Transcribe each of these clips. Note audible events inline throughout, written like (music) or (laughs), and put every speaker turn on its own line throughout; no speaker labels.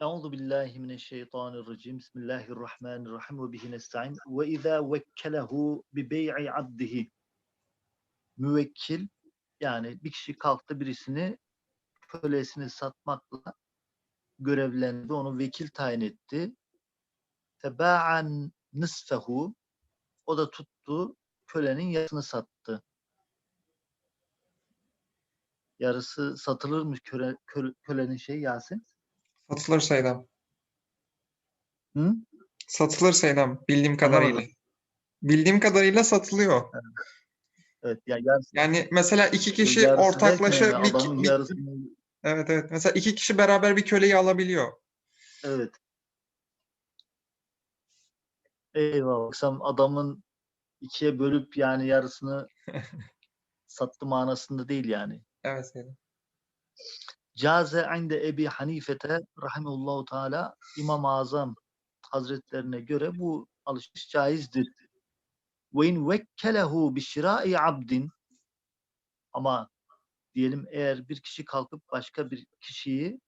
Euzu billahi mineşşeytanirracim. Bismillahirrahmanirrahim ve bihi nestaîn. Ve izâ vekkelehu bi bey'i abdihi. Müvekkil yani bir kişi kalktı birisini kölesini satmakla görevlendi. Onu vekil tayin etti. Febâ'an nisfehu. O da tuttu kölenin yarısını sattı. Yarısı satılır mı köle, köle- kölenin şey Yasin?
Satılır Seydam.
Hı?
Satılır Seydam bildiğim kadarıyla. Bildiğim kadarıyla satılıyor.
Evet ya yarısı,
Yani mesela iki kişi
yarısı
ortaklaşa
derken
bir, bir-
yarısını
evet evet mesela iki kişi beraber bir köleyi alabiliyor.
Evet. Eyvallah. Baksam adamın ikiye bölüp yani yarısını (laughs) sattı manasında değil yani.
Evet Seydam.
Caze inde Ebi Hanifete rahimehullahu teala İmam-ı Azam Hazretlerine göre bu alışveriş caizdir. Ve in vekkelehu bi şirai abdin ama diyelim eğer bir kişi kalkıp başka bir kişiyi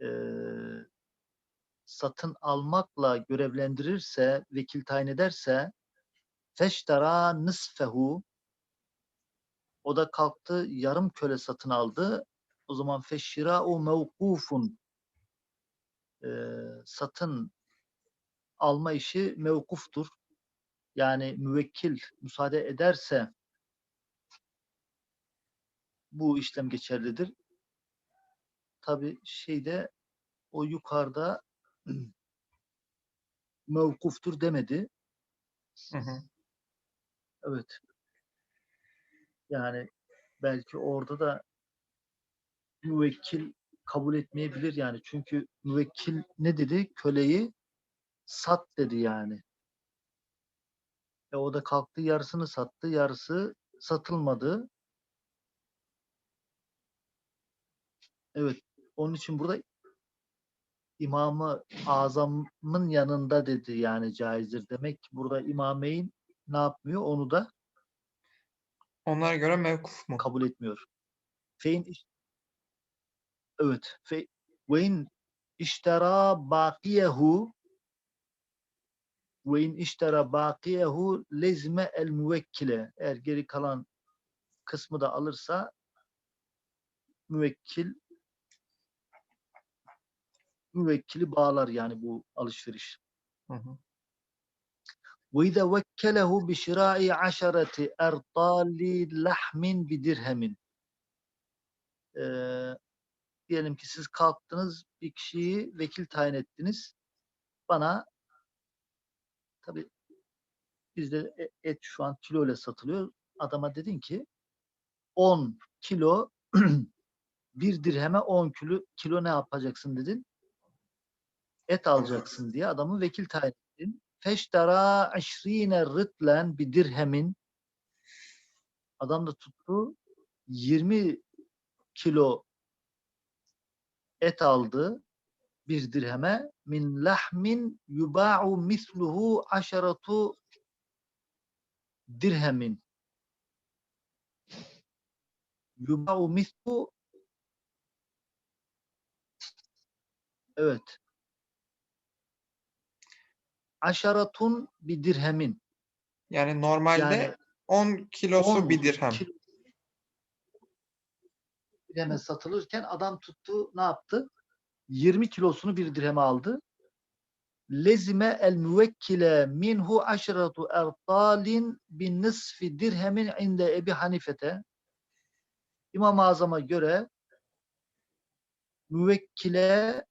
eee, satın almakla görevlendirirse, vekil tayin ederse feştara nisfehu o da kalktı yarım köle satın aldı. O zaman feşşira'u mevkufun Eee, satın alma işi mevkuftur. Yani müvekkil müsaade ederse bu işlem geçerlidir. Tabi şeyde o yukarıda (clears throat) mevkuftur demedi.
Hı hı.
Evet. Yani belki orada da müvekkil kabul etmeyebilir yani. Çünkü müvekkil ne dedi? Köleyi sat dedi yani. E o da kalktı yarısını sattı, yarısı satılmadı. Evet. Onun için burada İmamı Azam'ın yanında dedi yani caizdir. Demek ki burada İmameyn ne yapmıyor? Onu da
Onlara göre mevkuf mu?
kabul etmiyor. Fein evet. Fe, ve in iştera bakiyehu ve in iştera bakiyehu lezme el müvekkile. Eğer geri kalan kısmı da alırsa müvekkil müvekkili bağlar yani bu alışveriş.
Hı hı.
وإذا وكله بشراء عشرة أرطال لحم بدرهم Ee, diyelim ki siz kalktınız bir kişiyi vekil tayin ettiniz. Bana tabi bizde e- et şu an kilo ile satılıyor. Adama dedin ki 10 kilo (clears throat) bir dirheme 10 kilo, kilo ne yapacaksın dedin. Et alacaksın diye adamı vekil tayin ettin. Feştara aşrine rıtlen bir dirhemin adam da tuttu 20 kilo et aldı bir dirheme min lahmin yuba'u misluhu aşaratu dirhemin. Yuba'u mislu evet. Aşaratun bir dirhemin.
Yani normalde
yani
10 kilosu
10
bir dirhem.
kilo dirheme satılırken adam tuttu ne yaptı? 20 kilosunu bir dirheme aldı. Lezime el müvekkile minhu aşratu ertalin bin nisfi dirhemin inde Ebi Hanifete. İmam-ı Azam'a göre müvekkile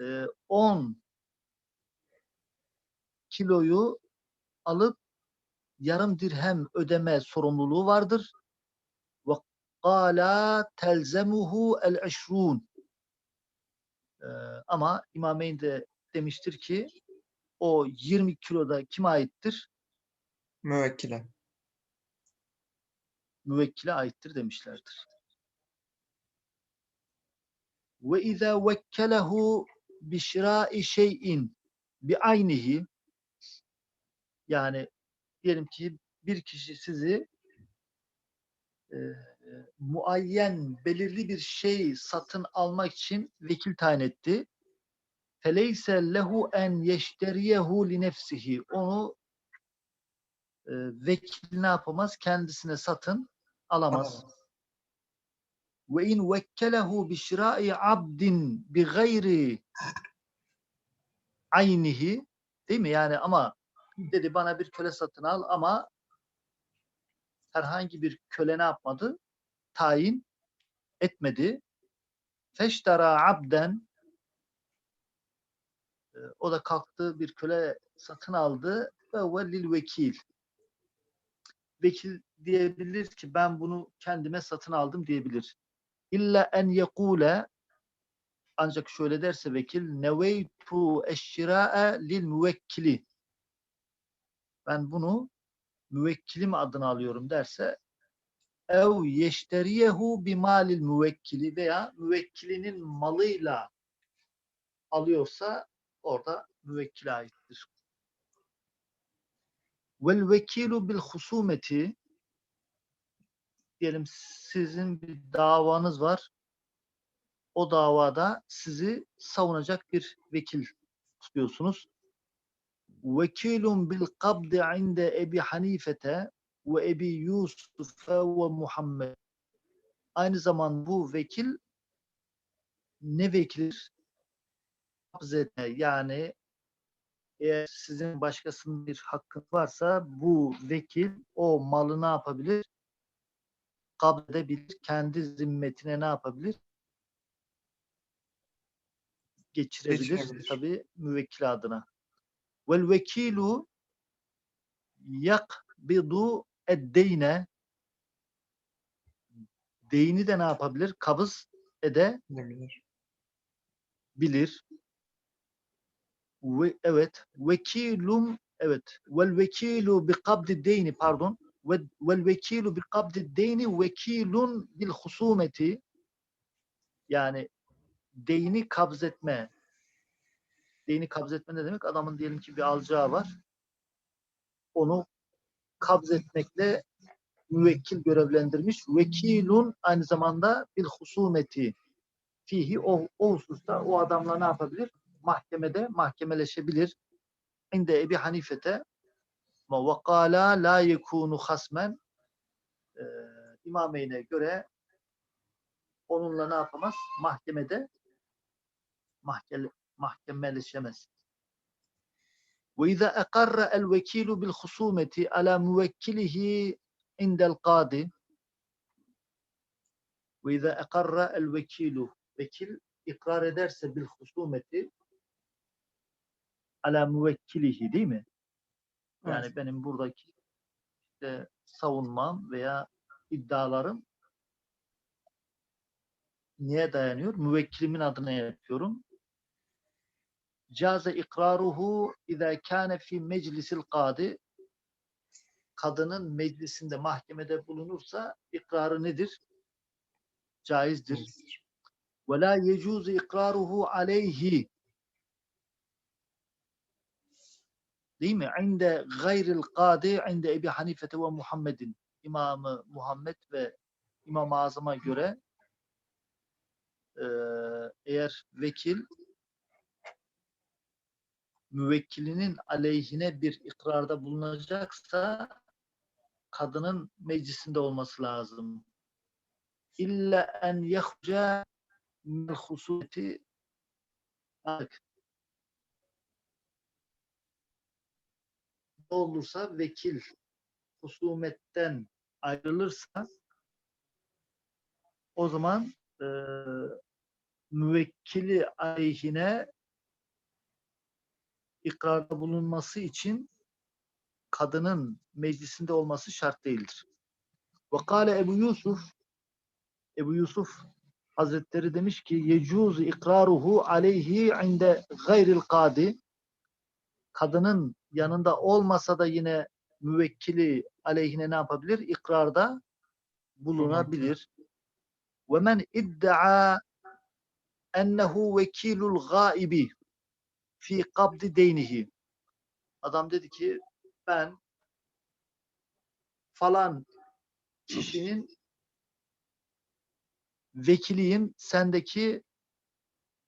e, 10 kiloyu alıp yarım dirhem ödeme sorumluluğu vardır. Ve qala telzemuhu el eşrun. Ama İmameyn de demiştir ki o 20 kiloda kime aittir?
Müvekkile.
Müvekkile aittir demişlerdir. Ve izâ vekkelehu bi şirâi şey'in bi aynihi yani diyelim ki bir kişi sizi e, muayyen belirli bir şey satın almak için vekil tayin etti. feleyse lehu en yeşteriyehu li nefsihi. Onu e, vekil ne yapamaz? Kendisine satın alamaz.
Alamaz.
Ve in vekkelehu bi şirai abdin bi gayri aynihi değil mi? Yani ama dedi bana bir köle satın al ama herhangi bir köle ne yapmadı? Tayin etmedi. Feştara abden e, o da kalktı bir köle satın aldı ve velil vekil. Vekil diyebilir ki ben bunu kendime satın aldım diyebilir. İlla en yekule ancak şöyle derse vekil neveytu eşşira'e lil müvekkili ben bunu müvekkilim adına alıyorum derse ev yeşteriyehu bimalil müvekkili veya müvekkilinin malıyla alıyorsa orada müvekkile aittir. Vel vekilu bil husumeti diyelim sizin bir davanız var. O davada sizi savunacak bir vekil tutuyorsunuz. Vekilun bil kabdi inde Ebi Hanifete ve Ebi Yusuf ve Muhammed. Aynı zaman bu vekil ne vekildir? Kabzete yani eğer sizin başkasının bir hakkı varsa bu vekil o malı ne yapabilir? Kabzedebilir. Kendi zimmetine ne yapabilir? Geçirebilir.
Geçirebilir.
Tabi müvekkil adına. Vel vekilu yakbidu eddeyne deyni de ne yapabilir? Kabız edebilir.
Debilir.
Ve, evet. Vekilum evet. Vel vekilu bi kabdi deyni pardon. Ve, vel vekilu bi kabdi deyni vekilun bil husumeti yani deyni kabzetme. Deyni kabzetme ne demek? Adamın diyelim ki bir alacağı var. Onu kabzetmekle müvekkil görevlendirmiş. Vekilun aynı zamanda bil husumeti fihi o, o hususta o adamla ne yapabilir? Mahkemede mahkemeleşebilir. İnde Ebi Hanifete ve kâlâ la yekûnu hasmen e, İmameyn'e göre onunla ne yapamaz? Mahkemede mahkeme, mahkemeleşemez. وإذا أقر الوكيل بالخصومة على موكله عند القاضي وإذا أقر الوكيل vekil ikrar ederse bil husumeti ala müvekkilihi değil mi? Yani
Evet.
benim buradaki işte savunmam veya iddialarım neye dayanıyor? Müvekkilimin adına yapıyorum. Caze ikraruhu izâ kâne fî meclisil kâdi kadının meclisinde mahkemede bulunursa ikrarı nedir? Caizdir. Ve la yecuzu ikraruhu aleyhi değil mi? İnde gayril kâdi inde Ebi Hanifete ve Muhammedin İmamı Muhammed ve İmam-ı Azam'a göre eğer vekil müvekkilinin aleyhine bir ikrarda bulunacaksa kadının meclisinde olması lazım. İlla en yahca min husumeti. Ne olursa vekil husumetten ayrılırsa o zaman eee müvekkili aleyhine ikrarda bulunması için kadının meclisinde olması şart değildir. Ve kâle Ebu Yusuf Ebu Yusuf Hazretleri demiş ki yecuz ikraruhu aleyhi inde gayril kadi kadının yanında olmasa da yine müvekkili aleyhine ne yapabilir? İkrarda bulunabilir. Ve men iddia ennehu vekilul gaibi fi kabdi deynihi. Adam dedi ki ben falan kişinin vekiliyim sendeki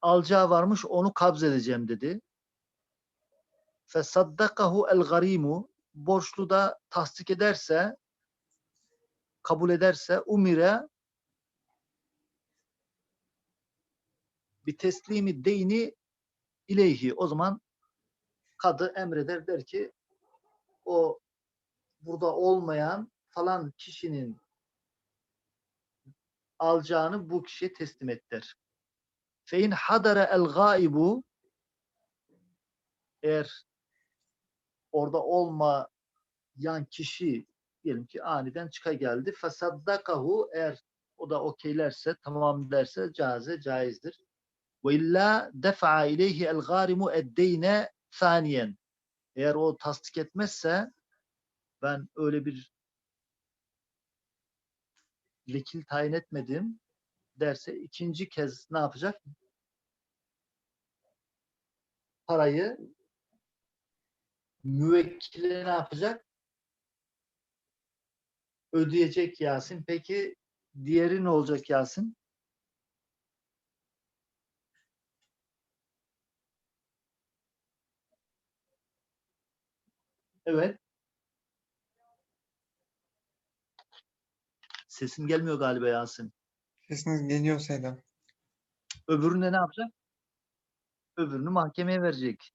alacağı varmış onu kabz edeceğim dedi. Fesaddakahu el garimu borçlu da tasdik ederse kabul ederse umire bir teslimi deyni ileyhi. O zaman kadı emreder der ki o burada olmayan falan kişinin alacağını bu kişiye teslim et der. Fein hadara el gaibu eğer orada olmayan kişi diyelim ki aniden çıka geldi. Fesaddakahu eğer o da okeylerse, tamam derse caze, caizdir. Ve illa defa'a ileyhi el garimu eddeyne saniyen. Eğer o tasdik etmezse ben öyle bir vekil tayin etmedim derse ikinci kez ne yapacak? Parayı müvekkile ne yapacak? Ödeyecek Yasin. Peki diğeri ne olacak Yasin? Evet. Sesim gelmiyor galiba Yasin.
Sesiniz geliyor Selam.
Öbüründe ne yapacak? Öbürünü mahkemeye verecek.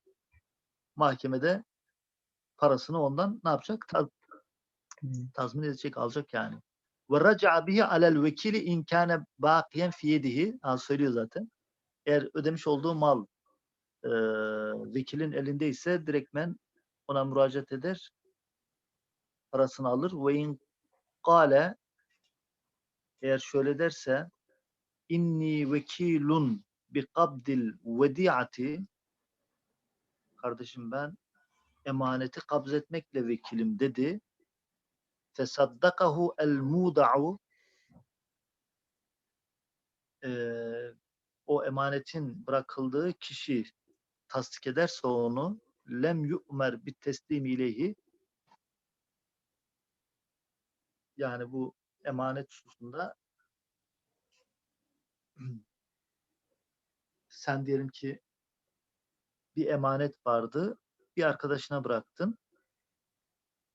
Mahkemede parasını ondan ne yapacak? Ta-
Hmm.
tazmin edecek, alacak yani. Ve raca'a bihi alel vekili in kâne bakiyen fi yedihi. Ha, söylüyor zaten. Eğer ödemiş olduğu mal e, vekilin elindeyse direktmen ona müracaat eder. Parasını alır. Ve in kâle eğer şöyle derse inni vekilun bi kabdil vedi'ati kardeşim ben emaneti kabzetmekle vekilim dedi. Fesaddakahu el muda'u o emanetin bırakıldığı kişi tasdik ederse onu lem yu'mer bit teslim ileyhi. Yani bu emanet hususunda (clears throat) sen diyelim ki bir emanet vardı bir arkadaşına bıraktın.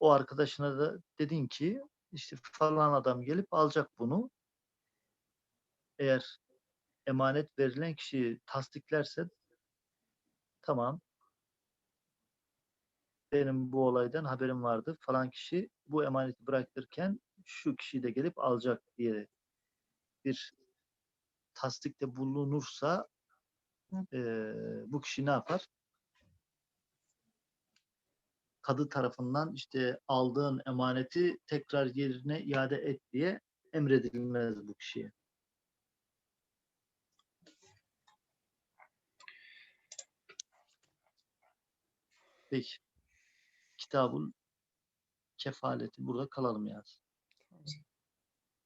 O arkadaşına da dedin ki işte falan adam gelip alacak bunu. Eğer emanet verilen kişi tasdiklerse tamam benim bu olaydan haberim vardı falan kişi bu emaneti bırakırken şu kişi de gelip alacak diye bir tasdikte bulunursa eee, bu kişi ne yapar? Kadı tarafından işte aldığın emaneti tekrar yerine iade et diye emredilmez bu kişiye. Peki. Kitabın kefaleti burada kalalım.
Tamam.